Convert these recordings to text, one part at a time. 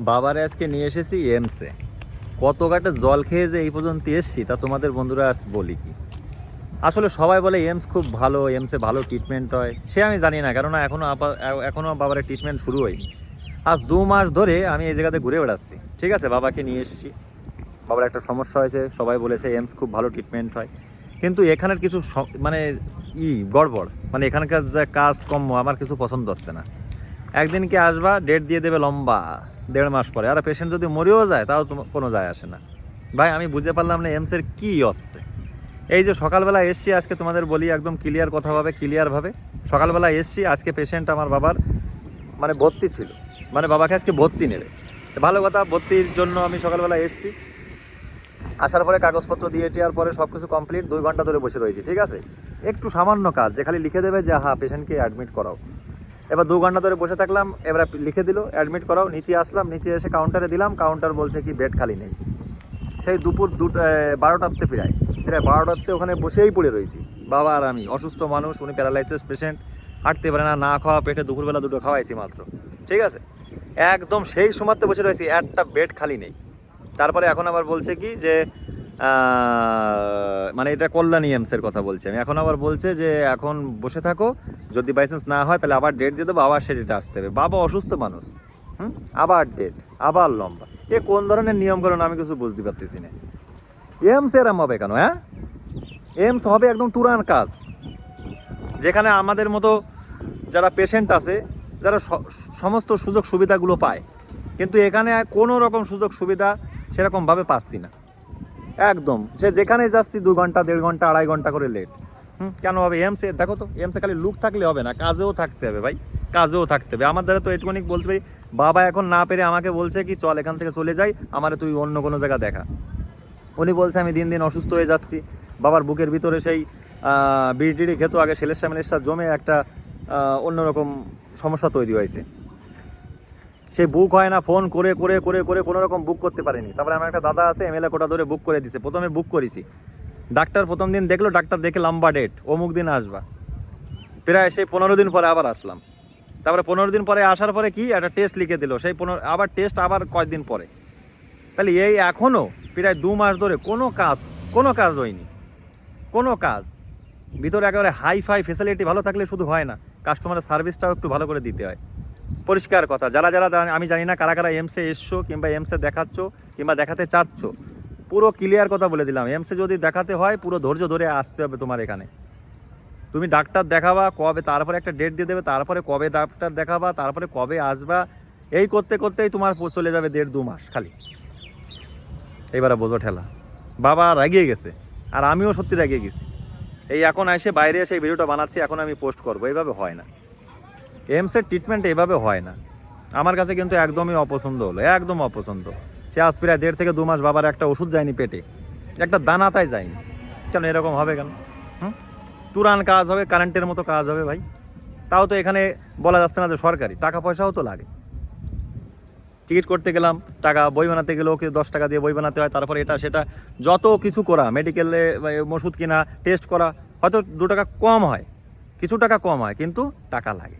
বাবারে আজকে নিয়ে এসেছি এমসে কত গাটে জল খেয়ে যে এই পর্যন্ত এসছি, তা তোমাদের বন্ধুরা আজ বলি কি? আসলে সবাই বলে এমস খুব ভালো এমসে ভালো ট্রিটমেন্ট হয়। সে আমি জানি না, কেননা এখনও এখনও বাবার ট্রিটমেন্ট শুরু হয়নি। আজ দু মাস ধরে আমি এই জায়গাতে ঘুরে বেড়াচ্ছি। ঠিক আছে, বাবাকে নিয়ে এসেছি। বাবার একটা সমস্যা হয়েছে, সবাই বলেছে এমস খুব ভালো ট্রিটমেন্ট হয়। কিন্তু এখানের কিছু মানে ই, গড়বড়। মানে এখানকার যে কাজ কম আমার কিছু পছন্দ হচ্ছে না। একদিনকে আসবা ডেট দিয়ে দেবে লম্বা। দেড় মাস পরে। আর পেশেন্ট যদি মরেও যায়, তাও কোনো যায় আসে না। ভাই, আমি বুঝতে পারলাম না এমসের কী হচ্ছে। এই যে সকালবেলা এসছি, আজকে তোমাদের বলি একদম ক্লিয়ার কথা ভাবে ক্লিয়ারভাবে সকালবেলা এসছি, আজকে পেশেন্ট আমার বাবার মানে ভর্তি ছিল। মানে বাবাকে আজকে ভর্তি নেবে। ভালো কথা, ভর্তির জন্য আমি সকালবেলা এসছি। আসার পরে কাগজপত্র দিয়ে টিয়ার পরে সব কিছু কমপ্লিট দুই ঘণ্টা ধরে বসে রয়েছি, ঠিক আছে? একটু সামান্য কাজ, যে খালি লিখে দেবে যে হ্যাঁ পেশেন্টকে অ্যাডমিট করাও। এবার দু ঘণ্টা ধরে বসে থাকলাম, এবার লিখে দিল অ্যাডমিট করাও, নিচে আসলাম, নিচে এসে কাউন্টারে দিলাম কাউন্টার বলছে কি বেড খালি নেই। সেই দুপুর দুটো বারোটাতে প্রায় প্রায় বারোটাতে ওখানে বসেই পড়ে রয়েছি। বাবা আর আমি, অসুস্থ মানুষ, উনি প্যারালাইসিস পেশেন্ট হাঁটতে পারে না না খাওয়া পেটে দুপুরবেলা দুটো খাওয়াইছি মাত্র, ঠিক আছে? একদম সেই সময়তে বসে রয়েছি, একটা বেড খালি নেই। তারপরে এখন আবার বলছে কি যে মানে এটা কল্যাণী এমসের কথা বলছি আমি। এখন আবার বলছে যে, এখন বসে থাকো, যদি বাইচান্স না হয় তাহলে আবার ডেট দিয়ে দেবো, আবার সে ডেটে আসতে হবে। বাবা অসুস্থ মানুষ, হুম? আবার ডেট আবার লম্বা। এ কোন ধরনের নিয়মকরণ আমি কিছু বুঝতে পারতেছি না। এমস এরম হবে কেন হ্যাঁ? এমস হবে একদম তুরান কাজ। যেখানে আমাদের মতো যারা পেশেন্ট আছে, যারা সমস্ত সুযোগ সুবিধাগুলো পায়, কিন্তু এখানে কোনো রকম সুযোগ সুবিধা সেরকমভাবে পাচ্ছি না। একদম। সে যেখানে যাচ্ছি, দু ঘণ্টা, দেড় ঘণ্টা, আড়াই ঘণ্টা করে লেট হুম? কেন হবে? এমসে দেখো তো এমসে খালি লুক থাকলে হবে না, কাজেও থাকতে হবে ভাই, কাজেও থাকতে হবে। আমার দ্বারা তো এটুকুনি বলতে পারি, বাবা এখন না পেরে আমাকে বলছে কি, চল এখান থেকে চলে যাই, আমার তুই অন্য কোনো জায়গা দেখা। উনি বলছে, আমি দিন দিন অসুস্থ হয়ে যাচ্ছি। বাবার বুকের ভিতরে সেই বিড়ি খেত, আগে সেলের সামেলের সাথে জমে একটা অন্যরকম সমস্যা তৈরি হয়েছে। সেই বুক হয় না ফোন করে করে করে করে কোনো রকম বুক করতে পারেনি। তারপরে আমার একটা দাদা আছে এমএলএ কোটা ধরে বুক করে দিছে। প্রথমে বুক করেছি। ডাক্তার প্রথম দিন দেখল, ডাক্তার দেখে লম্বা ডেট অমুক দিন আসবা। প্রায় সেই পনেরো দিন পরে আবার আসলাম। তারপরে পনেরো দিন পরে আসার পরে কি, একটা টেস্ট লিখে দিল। সেই পনেরো, আবার টেস্ট আবার কয়েকদিন পরে। তাহলে এই এখনও প্রায় দু মাস ধরে কোনো কাজ কোনো কাজ হয়নি। কোনো কাজ। ভিতরে একেবারে হাই ফাই ফেসিলিটি ভালো থাকলে শুধু হয় না কাস্টমারের সার্ভিসটাও একটু ভালো করে দিতে হয়। পরিষ্কার কথা। যারা যারা আমি জানি না কারা কারা এমসে এসছো কিংবা এমসে দেখাচ্ছ কিংবা দেখাতে চাচ্ছ, পুরো ক্লিয়ার কথা বলে দিলাম। এমসে যদি দেখাতে হয়, পুরো ধৈর্য ধরে আসতে হবে তোমার এখানে। তুমি ডাক্তার দেখাবা কবে, তারপরে একটা ডেট দিয়ে দেবে, তারপরে কবে ডাক্তার দেখাবা, তারপরে কবে আসবা, এই করতে করতেই তোমার চলে যাবে দেড় দু মাস খালি। এবারে বোঝো ঠেলা। বাবা রাগিয়ে গেছে, আর আমিও সত্যি রাগিয়ে গেছি। এই এখন এসে বাইরে এসে এই ভিডিওটা বানাচ্ছি, এখন আমি পোস্ট করব। এইভাবে হয় না। এমসের ট্রিটমেন্ট এভাবে হয় না। আমার কাছে কিন্তু একদমই অপছন্দ হলো, একদম অপছন্দ। সে আজ প্রায় দেড় থেকে দু মাস বাবার একটা ওষুধ যায়নি পেটে, একটা দানা তাই যায়নি। কেন, এরকম হবে কেন? হুম? তুরান কাজ হবে কারেন্টের মতো কাজ হবে ভাই। তাও তো এখানে বলা যাচ্ছে না যে সরকারি, টাকা পয়সাও তো লাগে। টিকিট করতে গেলাম, টাকা বই বানাতে গেলেও কি দশ টাকা দিয়ে বই বানাতে হয়, তারপরে এটা সেটা যত কিছু করা মেডিকেলে ওষুধ কিনা টেস্ট করা, হয়তো দু টাকা কম হয়, কিছু টাকা কম হয়, কিন্তু টাকা লাগে।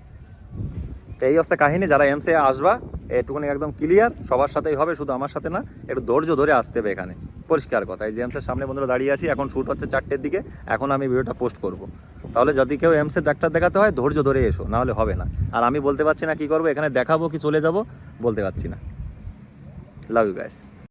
তো এই হচ্ছে কাহিনী, যারা এমসে আসবা এটুকুনি একদম ক্লিয়ার সবার সাথেই হবে, শুধু আমার সাথে না, একটু ধৈর্য ধরে আসতে হবে এখানে। পরিষ্কার কথা, এই যে এমসের সামনে বন্ধুরা দাঁড়িয়ে আছি, এখন শ্যুট হচ্ছে চারটের দিকে, এখন আমি ভিডিওটা পোস্ট করব। তাহলে যদি কেউ এমসের ডাক্তার দেখাতে হয়, ধৈর্য ধরে এসো, নাহলে হবে না। আর আমি বলতে পারছি না কি করব, এখানে দেখাবো কি চলে যাব, বলতে পারছি না। Love you guys